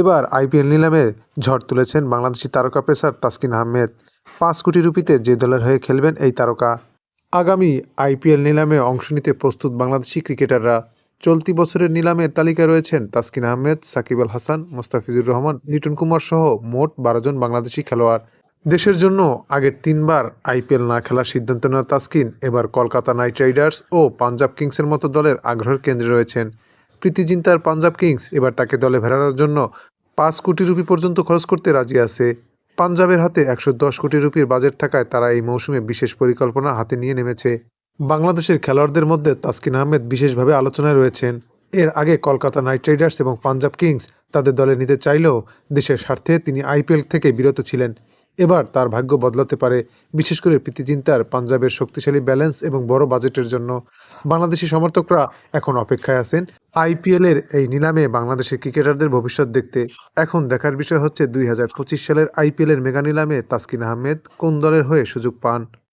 এবার আইপিএল নিলামে ঝড় তুলেছেন বাংলাদেশি তারকা পেসার তাসকিন আহমেদ। পাঁচ কোটি রুপিতে যে দলের হয়ে খেলবেন এই তারকা। আগামী আইপিএল নিলামে অংশ নিতে প্রস্তুত বাংলাদেশি ক্রিকেটাররা। চলতি বছরের নিলামের তালিকায় রয়েছেন তাসকিন আহমেদ, সাকিব আল হাসান, মোস্তাফিজুর রহমান লিটন কুমার সহ মোট বারো জন বাংলাদেশি খেলোয়াড়। দেশের জন্য আগের তিনবার আইপিএল না খেলার সিদ্ধান্ত নেওয়া তাসকিন এবার কলকাতা নাইট রাইডার্স ও পাঞ্জাব কিংসের মতো দলের আগ্রহের কেন্দ্রে রয়েছেন। প্রীতি জিন্তার পাঞ্জাব কিংস এবার তাকে দলে ফেরানোর জন্য পাঁচ কোটি রুপি পর্যন্ত খরচ করতে রাজি আছে। পাঞ্জাবের হাতে একশো দশ কোটি রুপির বাজেট থাকায় তারা এই মৌসুমে বিশেষ পরিকল্পনা হাতে নিয়ে নেমেছে। বাংলাদেশের খেলোয়াড়দের মধ্যে তাসকিন আহমেদ বিশেষভাবে আলোচনায় রয়েছেন। এর আগে কলকাতা নাইট রাইডার্স এবং পাঞ্জাব কিংস তাদের দলে নিতে চাইলেও দেশের স্বার্থে তিনি আইপিএল থেকে বিরত ছিলেন। এবার তার ভাগ্য বদলাতে পারে, বিশেষ করে প্রীতি জিন্তার পাঞ্জাবের শক্তিশালী ব্যালেন্স এবং বড় বাজেটের জন্য। বাংলাদেশি সমর্থকরা এখন অপেক্ষায় আছেন আইপিএলের এই নিলামে বাংলাদেশের ক্রিকেটারদের ভবিষ্যৎ দেখতে। এখন দেখার বিষয় হচ্ছে দুই হাজার পঁচিশ সালের আইপিএলের মেগা নিলামে তাসকিন আহমেদ কোন দলের হয়ে সুযোগ পান?